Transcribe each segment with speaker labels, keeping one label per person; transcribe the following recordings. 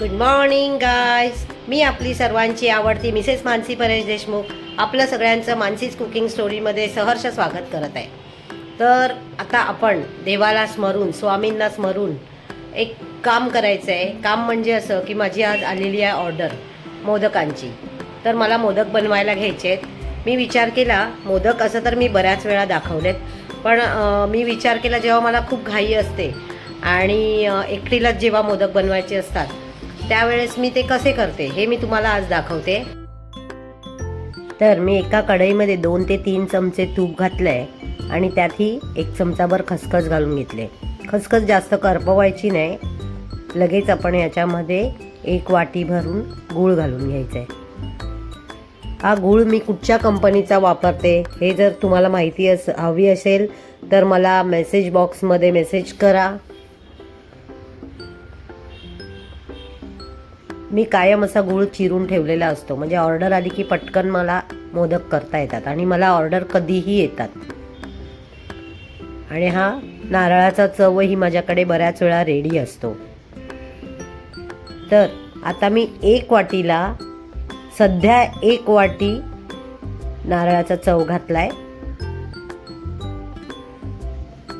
Speaker 1: Good morning guys मी आपली सर्वांची आवडती मिसेस मानसी परेश देशमुख. आपलं सगळ्यांचं मानसीच कुकिंग स्टोरीमध्ये सहर्ष स्वागत करत आहे. तर आता आपण देवाला स्मरून स्वामींना स्मरून एक काम करायचं आहे. काम म्हणजे असं की माझी आज आलेली आहे ऑर्डर मोदकांची. तर मला मोदक बनवायला घ्यायचे आहेत. मी विचार केला मोदक असं तर मी बऱ्याच वेळा दाखवलेत पण मी विचार केला जेव्हा मला खूप घाई असते आणि एकटीलाच जेव्हा मोदक बनवायचे असतात त्यावेळेस मी ते कसे करते हे मी तुम्हाला आज दाखवते. तर मी एका कढईमध्ये दोन ते तीन चमचे तूप घातलं आहे आणि त्यातही एक चमचाभर खसखस घालून घेतले. खसखस जास्त करपवायची नाही. लगेच आपण याच्यामध्ये एक वाटी भरून गूळ घालून घ्यायचं आहे हा गूळ मी कुठच्या कंपनीचा वापरते हे जर तुम्हाला माहिती अस हवी असेल तर मला मेसेज बॉक्समध्ये मेसेज करा. मी कायम असा गूळ चिरून ठेवलेला असतो. म्हणजे ऑर्डर आली की पटकन मला मोदक करता येतात आणि मला ऑर्डर कधीही येतात. आणि हा नारळाचा चवही माझ्याकडे बऱ्याच वेळा रेडी असतो. तर आता मी एक वाटीला सध्या एक वाटी नारळाचा चव घातलाय.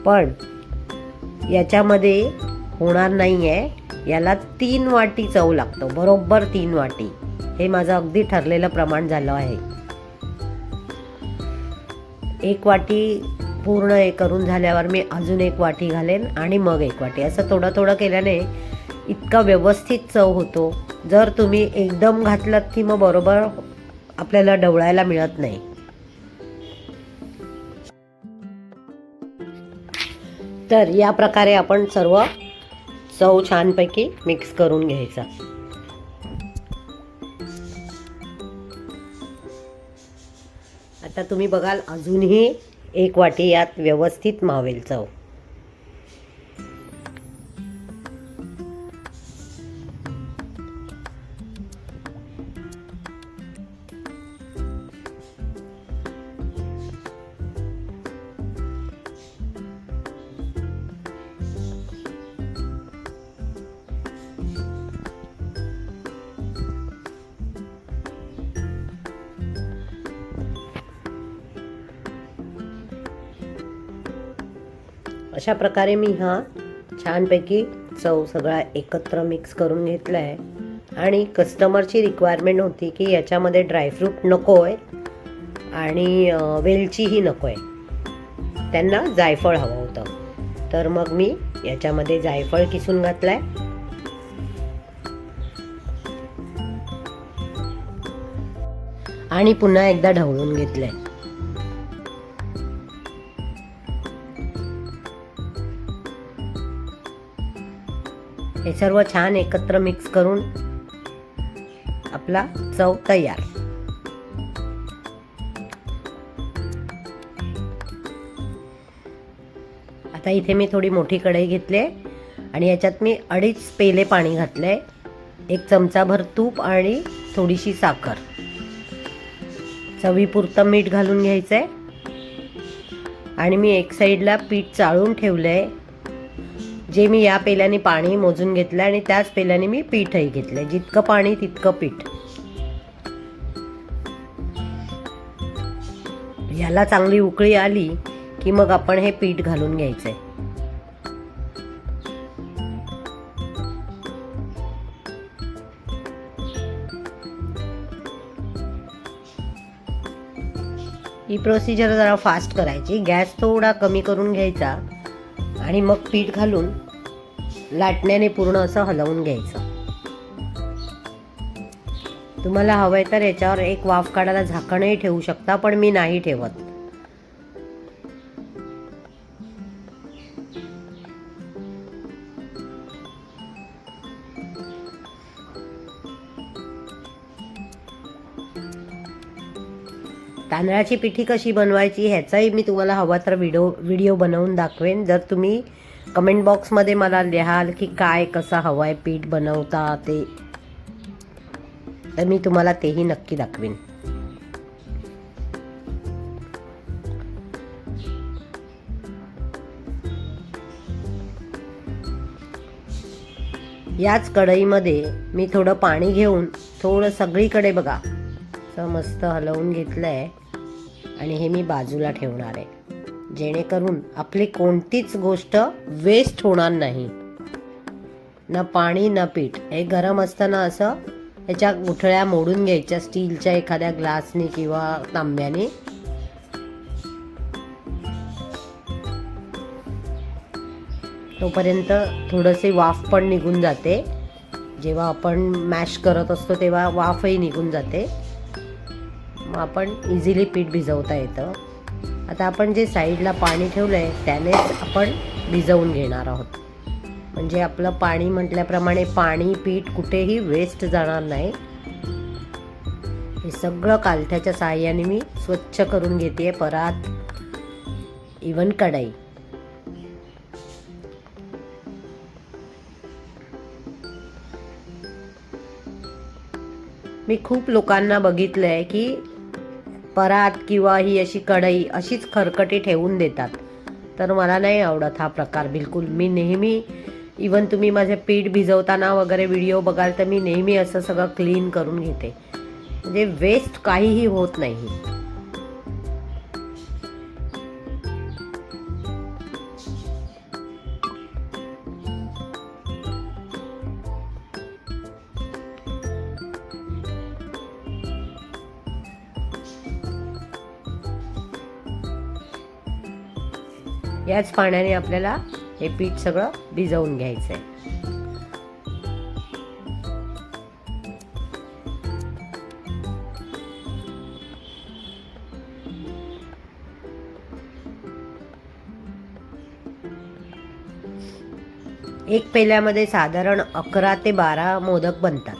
Speaker 1: पण याच्यामध्ये होणार नाही आहे याला तीन वाटी चव लागतो बरोबर तीन वाटी. हे माझं अगदी ठरलेलं प्रमाण झालं आहे. एक वाटी पूर्ण हे करून झाल्यावर मी अजून एक वाटी घालेन आणि मग एक वाटी. असं थोडं थोडं केल्याने इतका व्यवस्थित चव होतो. जर तुम्ही एकदम घातलात की मग बरोबर आपल्याला डवळायला मिळत नाही. तर या प्रकारे आपण सर्व चव छानपैकी मिक्स करून घ्यायचा. आता तुम्ही बघाल अजूनही एक वाटी यात व्यवस्थित मावेल चव. अशा प्रकारे मी हा छानपैकी चव सगळा एकत्र मिक्स करून घेतला आहे आणि कस्टमरची रिक्वायरमेंट होती की याच्यामध्ये ड्रायफ्रूट नको आहे आणि वेलचीही नको आहे त्यांना जायफळ हवं होतं. तर मग मी याच्यामध्ये जायफळ किसून घातलं आहे आणि पुन्हा एकदा ढवळून आहे हे सर्व छान एकत्र मिक्स करून आपला चव तयार. आता इथे मी थोडी मोठी कढई घेतली आणि याच्यात मी अडीच पेले पाणी घातलंय. एक चमचाभर तूप आणि थोडीशी साखर. चवीपुरतं मीठ घालून घ्यायचं आहे आणि मी एक साईडला पीठ चाळून ठेवलं आहे जे मी या पेल्याने पाणी मोजून घेतलं आणि त्याच पेल्याने मी पीठही घेतलं. जितकं पाणी तितकं पीठ. याला चांगली उकळी आली की मग आपण हे पीठ घालून घ्यायचंय. ही प्रोसिजर जरा फास्ट करायची. गॅस थोडा कमी करून घ्यायचा. आणि मग पीठ घालून लाटण्याने पूर्ण असं हलवून घ्यायचं. तुम्हाला हवंय तर याच्यावर एक वाफ काढायला झाकणही ठेवू शकता पण मी नाही ठेवत. तांदळाची पिठी कशी बनवायची ह्याचाही मी तुम्हाला हवा तर व्हिडिओ व्हिडिओ बनवून दाखवेन. जर तुम्ही कमेंट बॉक्समध्ये मला लिहाल की काय कसं हवं आहे पीठ बनवता ते तर मी तुम्हाला तेही नक्की दाखवेन. याच कढईमध्ये मी थोडं पाणी घेऊन थोडं सगळीकडे बघा. असं मस्त हलवून घेतलं आहे आणि हे मी बाजूला ठेवणार आहे. जेणेकरून आपली कोणतीच गोष्ट वेस्ट होणार नाही. ना पाणी ना पीठ. हे गरम असताना असं ह्याच्या गुठळ्या मोडून घ्यायच्या स्टीलच्या एखाद्या ग्लासने किंवा तांब्याने. तोपर्यंत थोडंसे वाफ पण निघून जाते. जेव्हा आपण मॅश करत असतो तेव्हा वाफही निघून जाते. मग आपण इझिली पीठ भिजवता येतं. आता आपण जे साईडला पाणी ठेवलं आहे त्यानेच आपण भिजवून घेणार आहोत. म्हणजे आपलं पाणी म्हटल्याप्रमाणे पाणी पीठ कुठेही वेस्ट जाणार नाही. हे सगळं कालथ्याच्या साहाय्याने मी स्वच्छ करून घेते परात. इवन कढाई. मी खूप लोकांना बघितलं आहे की परात किंवा ही अशी कढई अशीच खरकटी ठेवून देतात. तर मला नाही आवडत हा प्रकार बिलकुल. मी नेहमी इवन तुम्ही माझे पीठ भिजवताना वगैरे व्हिडिओ बघाल तर मी नेहमी असं सगळं क्लीन करून घेते. म्हणजे वेस्ट काहीही होत नाही. त्याच पाण्याने आपल्याला हे पीठ सगळं भिजवून घ्यायचं आहे एक पेल्यामध्ये साधारण अकरा ते बारा मोदक बनतात.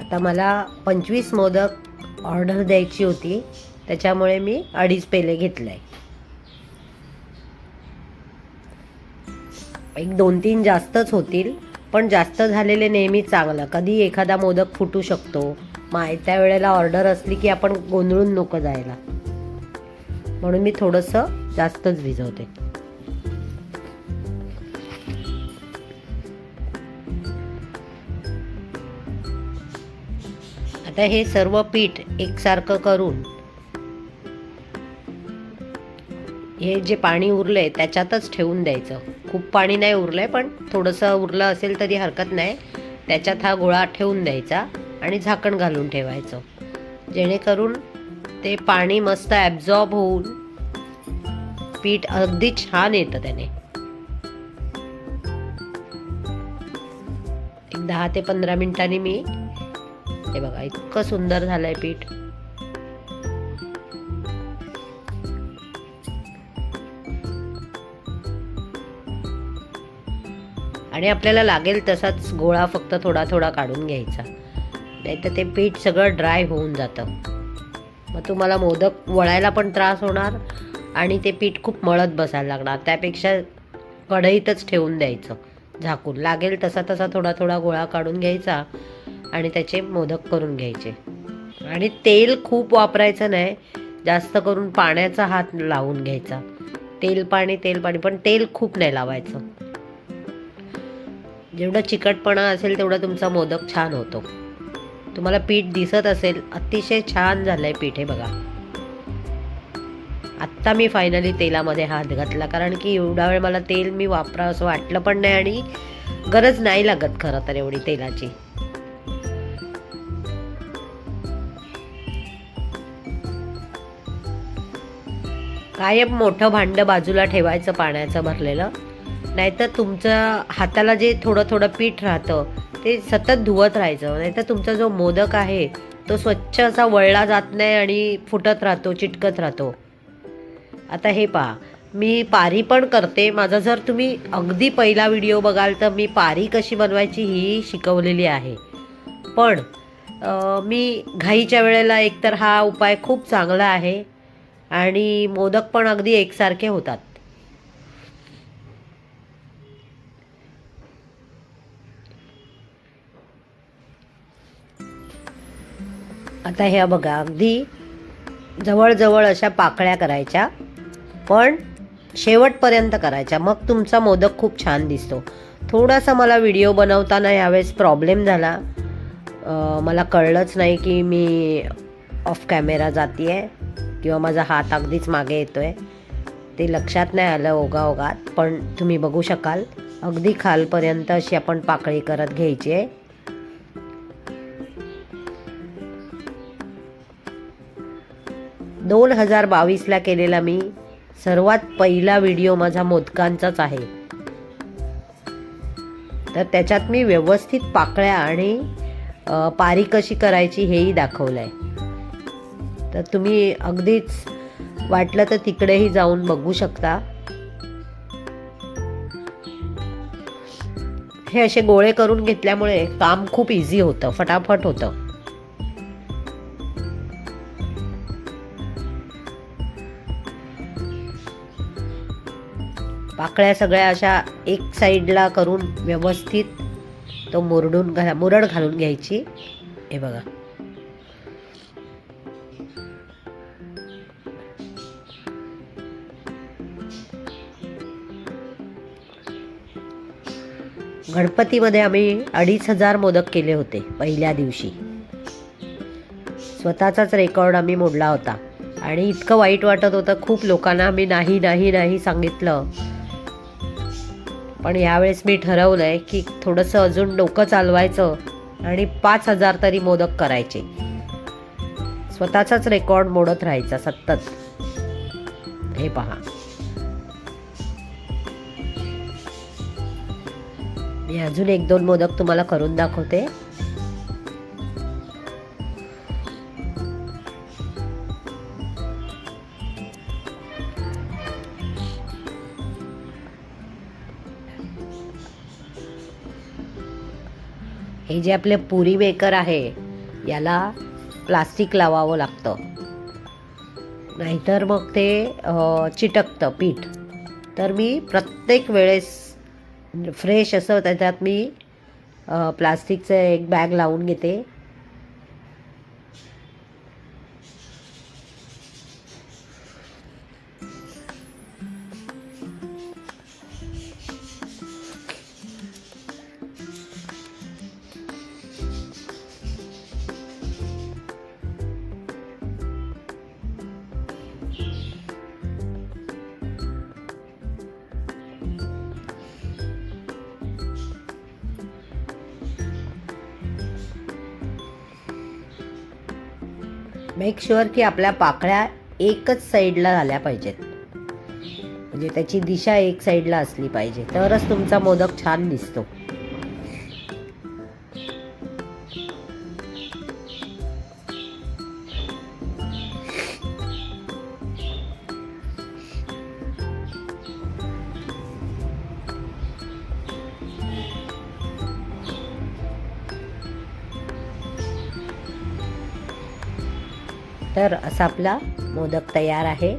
Speaker 1: आता मला पंचवीस मोदक ऑर्डर द्यायची होती त्याच्यामुळे मी अडीच पेले घेतले. आहे एक दोन तीन जास्तच होतील पण जास्त झालेले नेहमी चांगलं. कधी एखादा मोदक फुटू शकतो. मग त्या वेळेला ऑर्डर असली की आपण गोंधळून नको जायला. म्हणून मी थोडंसं जास्तच भिजवते. आता हे सर्व पीठ एकसारखं करून हे जे पाणी उरलं आहे त्याच्यातच ठेवून द्यायचं. खूप पाणी नाही उरलं आहे पण थोडंसं उरलं असेल तरी हरकत नाही. त्याच्यात हा गोळा ठेवून द्यायचा आणि झाकण घालून ठेवायचं. जेणेकरून ते पाणी मस्त ॲब्झॉर्ब होऊन पीठ अगदी छान येतं त्याने. एक दहा ते पंधरा मिनिटांनी मी हे बघा इतकं सुंदर झालंय पीठ. आणि आपल्याला लागेल तसाच गोळा फक्त थोडा थोडा काढून घ्यायचा. नाही तर ते पीठ सगळं ड्राय होऊन जातं. मग तुम्हाला मोदक वळायला पण त्रास होणार आणि ते पीठ खूप मळत बसायला लागणार. त्यापेक्षा कढईतच ठेवून द्यायचं झाकून. लागेल तसा तसा थोडा थोडा गोळा काढून घ्यायचा आणि त्याचे मोदक करून घ्यायचे. आणि तेल खूप वापरायचं नाही. जास्त करून पाण्याचा हात लावून घ्यायचा. तेल पाणी तेल पाणी पण तेल खूप नाही लावायचं. जेवढं चिकटपणा असेल तेवढा तुमचा मोदक छान होतो. तुम्हाला पीठ दिसत असेल अतिशय छान झालं आहे पीठ हे बघा. आत्ता मी फायनली तेलामध्ये हात घातला कारण की एवढा वेळ मला तेल मी वापरा असं वाटलं पण नाही आणि गरज नाही लागत खरं तर एवढी तेलाची. कायम मोठं भांडं बाजूला ठेवायचं पाण्याचं भरलेलं. नाहीतर तुमचं हाताला जे थोडं थोडं पीठ राहतं ते सतत धुवत राहायचं. नाहीतर तुमचा जो मोदक आहे तो स्वच्छ असा वळला जात नाही आणि फुटत राहतो चिटकत राहतो. आता हे पहा मी पारी पण करते. माझा जर तुम्ही अगदी पहिला व्हिडिओ बघाल तर मी पारी कशी बनवायची ही शिकवलेली आहे. पण मी घाईच्या वेळेला एकतर हा उपाय खूप चांगला आहे आणि मोदक पण अगदी एकसारखे होतात. आता ह्या बघा अगदी जवळजवळ अशा पाकळ्या करायच्या पण शेवटपर्यंत करायच्या. मग तुमचा मोदक खूप छान दिसतो. थोडासा मला व्हिडिओ बनवताना यावेळेस प्रॉब्लेम झाला. मला कळलंच नाही की मी ऑफ कॅमेरा जाते आहे किंवा माझा हात अगदीच मागे येतो आहे ते लक्षात नाही आलं ओगा ओगात पण तुम्ही बघू शकाल. अगदी खालपर्यंत अशी आपण पाकळी करत घ्यायची आहे. दोन हजार बावीसला केलेला मी सर्वात पहिला व्हिडिओ माझा मोदकांचाच आहे. तर त्याच्यात मी व्यवस्थित पाकळ्या आणि पारी कशी करायची हेही दाखवलं आहे तर तुम्ही अगदीच वाटलं तर तिकडेही जाऊन बघू शकता. हे असे गोळे करून घेतल्यामुळे काम खूप इझी होतं फटाफट होतं. पाकळ्या सगळ्या अशा एक साईडला करून व्यवस्थित तो मुरडून घाला मुरड घालून घ्यायची. हे बघा. गणपतीमध्ये आम्ही अडीच हजार मोदक केले होते पहिल्या दिवशी. स्वतःचाच रेकॉर्ड आम्ही मोडला होता. आणि इतकं वाईट वाटत होतं खूप लोकांना आम्ही नाही नाही नाही सांगितलं. पण यावेळेस मी ठरवलं आहे की थोडंसं अजून डोकं चालवायचं आणि पाच हजार तरी मोदक करायचे. स्वतःचाच रेकॉर्ड मोडत राहायचा सतत. हे पहा. मी अजून एक दोन मोदक तुम्हाला करून दाखवते. हे जे आपले पुरी मेकर आहे याला प्लास्टिक लावावं लागतं. नाहीतर मग ते चिटकतं पीठ. तर मी प्रत्येक वेळेस फ्रेश असं त्याच्यात मी प्लास्टिकचं एक बॅग लावून घेते. मेक शुअर की आपल्या पाकळ्या एकच साईडला झाल्या पाहिजेत. म्हणजे त्याची दिशा एक साईडला असली पाहिजे. तरच तुमचा मोदक छान दिसतो. तर असा आपला मोदक तयार आहे.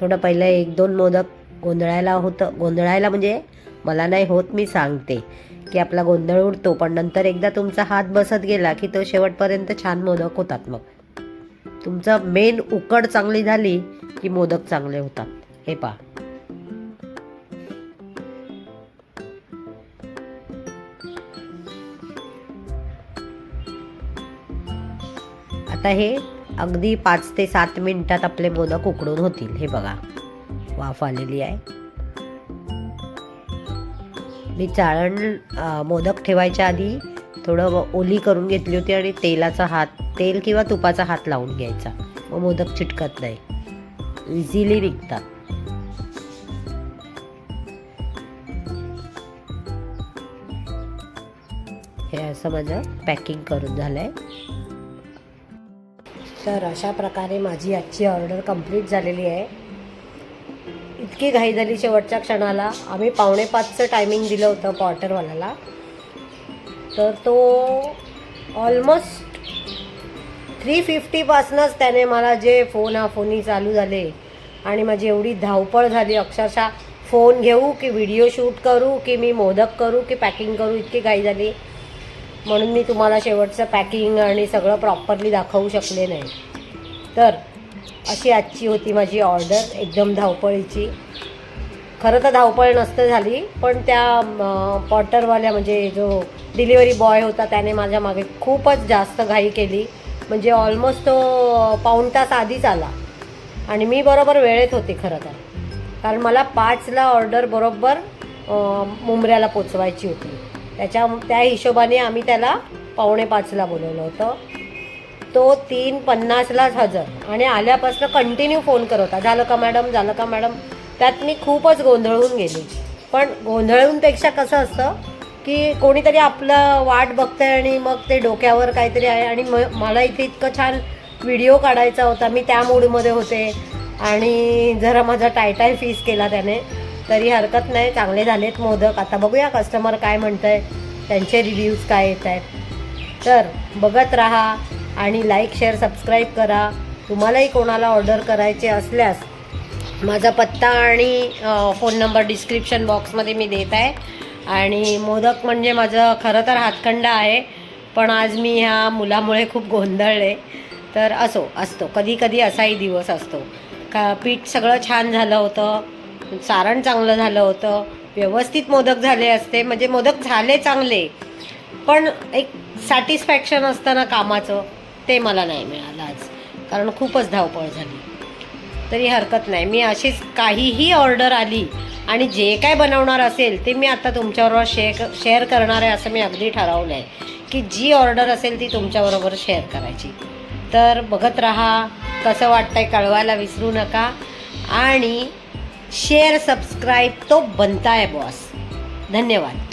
Speaker 1: थोडं पहिलं एक दोन मोदक गोंधळायला होतं. गोंधळायला म्हणजे मला नाही होत मी सांगते की आपला गोंधळ उडतो पण नंतर एकदा तुमचा हात बसत गेला की तो शेवटपर्यंत छान मोदक होतात मग. तुमचं मेन उकड चांगली झाली की मोदक चांगले होतात. हे पहा. आता हे अगदी पाच ते सात मिनिटात आपले मोदक उकडून होतील. हे बघा. वाफ आलेली आहे. मी चाळण मोदक ठेवायच्या आधी थोडं ओली करून घेतली होती आणि तेलाचा हात तेल किंवा तुपाचा हात लावून घ्यायचा. व मोदक चिटकत नाही. इझिली निघतात हे असं माझं पॅकिंग करून झालंय. तर अशा प्रकारे माझी आजची ऑर्डर कंप्लीट झालेली आहे. इतकी घाई झाली शेवटच्या क्षणाला. आम्ही पावणे पाचचं टायमिंग दिलं होतं पॉटरवाल्याला तर तो ऑलमोस्ट थ्री फिफ्टीपासनंच त्याने मला जे फोन हा फोनी चालू झाले. आणि माझी एवढी धावपळ झाली अक्षरशः फोन घेऊ की व्हिडिओ शूट करू की मी मोदक करू की पॅकिंग करू इतकी घाई झाली. म्हणून मी तुम्हाला शेवटचं पॅकिंग आणि सगळं प्रॉपरली दाखवू शकले नाही. तर अशी आजची होती माझी ऑर्डर एकदम धावपळीची. खरं तर धावपळ नसतं झाली पण त्या पॉटरवाल्या म्हणजे जो डिलिव्हरी बॉय होता त्याने माझ्या मागे खूपच जास्त घाई केली. म्हणजे ऑलमोस्ट तो पाऊण तास आधीच आला. आणि मी बरोबर वेळेत होते खरं तर. कारण मला पाचला ऑर्डर बरोबर मुंबऱ्याला पोचवायची होती. त्याच्या त्या हिशोबाने आम्ही त्याला पावणे पाचला बोलवलं होतं. तो तीन पन्नासलाच हजर. आणि आल्यापासून कंटिन्यू फोन करत होता. झालं का मॅडम झालं का मॅडम त्यात मी खूपच गोंधळून गेली. पण गोंधळूनपेक्षा कसं असतं की कोणीतरी आपलं वाट बघतंय आणि मग ते डोक्यावर काहीतरी आहे. आणि म मला इथे इतकं छान व्हिडिओ काढायचा होता. मी त्या मूडमध्ये होते. आणि जरा माझा टायटाय फीस केला त्याने. तरी हरकत नाही. चांगले झालेत मोदक. आता बघूया कस्टमर काय म्हणत आहे त्यांचे रिव्ह्यूज काय येत आहेत. तर बघत राहा आणि लाईक शेअर सबस्क्राईब करा. तुम्हालाही कोणाला ऑर्डर करायचे असल्यास माझा पत्ता आणि फोन नंबर डिस्क्रिप्शन बॉक्समध्ये मी देत आहे. आणि मोदक म्हणजे माझं खरं तर हातखंडा आहे पण आज मी ह्या मुलामुळे खूप गोंधळले. तर असो असतो. कधी कधी असाही दिवस असतो. का पीठ सगळं छान झालं होतं. सारण चांगलं झालं होतं. व्यवस्थित मोदक झाले असते. म्हणजे मोदक झाले चांगले. पण एक सॅटिस्फॅक्शन असतं ना कामाचं ते मला नाही मिळालं आज. कारण खूपच धावपळ झाली. तरी हरकत नाही. मी अशीच काहीही ऑर्डर आली आणि जे काय बनवणार असेल ते मी आता तुमच्याबरोबर शेअर शेअर करणार आहे असं मी अगदी ठरवलं आहे की जी ऑर्डर असेल ती तुमच्याबरोबर शेअर करायची. तर बघत राहा कसं वाटतं आहे कळवायला विसरू नका. आणि शेअर सबस्क्राईब तो बनताय बॉस धन्यवाद.